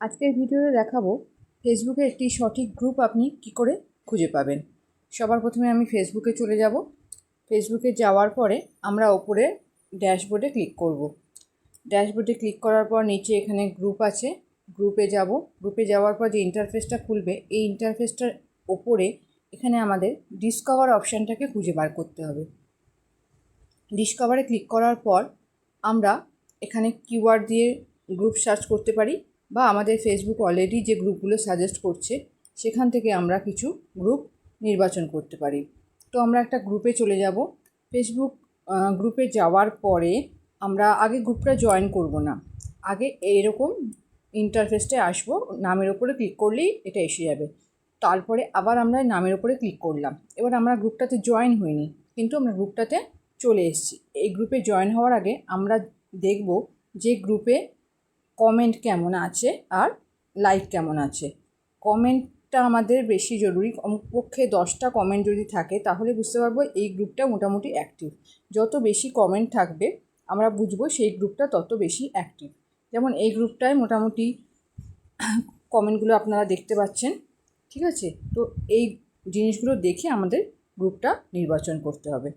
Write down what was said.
আজকের ভিডিওতে দেখাবো ফেসবুকে একটি সঠিক গ্রুপ আপনি কি করে খুঁজে পাবেন। সবার প্রথমে আমি ফেসবুকে চলে যাব। ফেসবুকে যাওয়ার পরে আমরা ওপরে ড্যাশবোর্ডে ক্লিক করব। ড্যাশবোর্ডে ক্লিক করার পর নিচে এখানে গ্রুপ আছে। গ্রুপে যাব। গ্রুপে যাওয়ার পর যে ইন্টারফেসটা খুলবে, এই ইন্টারফেসটার ওপরে এখানে আমাদের ডিসকভার অপশানটাকে খুঁজে বার করতে হবে। ডিসকভারে ক্লিক করার পর আমরা এখানে কিওয়ার্ড দিয়ে গ্রুপ সার্চ করতে পারি। বা আমাদের ফেসবুক অলরেডি যে গ্রুপগুলো সাজেস্ট করছে, সেখান থেকে আমরা কিছু গ্রুপ নির্বাচন করতে পারি। তো আমরা একটা গ্রুপে চলে যাব। ফেসবুক গ্রুপে যাওয়ার পরে আমরা আগে গ্রুপটা জয়েন করব না। আগে এরকম ইন্টারফেসটায় আসব, নামের ওপরে ক্লিক করলেই এটা এসে যাবে। তারপরে আবার আমরা নামের ওপরে ক্লিক করলাম। এবার আমরা গ্রুপটাতে জয়েন হইনি, কিন্তু আমরা গ্রুপটাতে চলে এসেছি। এই গ্রুপে জয়েন হওয়ার আগে আমরা দেখব যে গ্রুপে কমেন্ট কেমন আছে আর লাইক কেমন আছে? কমেন্টটা আমাদের বেশি জরুরি। কমপক্ষে দশটা কমেন্ট যদি থাকে, তাহলে বুঝতে পারব এই গ্রুপটা মোটামুটি অ্যাক্টিভ যত বেশি কমেন্ট থাকবে, আমরা বুঝব সেই গ্রুপটা তত বেশি অ্যাক্টিভ যেমন এই গ্রুপটায় মোটামুটি কমেন্টগুলো আপনারা দেখতে পাচ্ছেন, ঠিক আছে? তো এই জিনিসগুলো দেখে আমাদের গ্রুপটা নির্বাচন করতে হবে।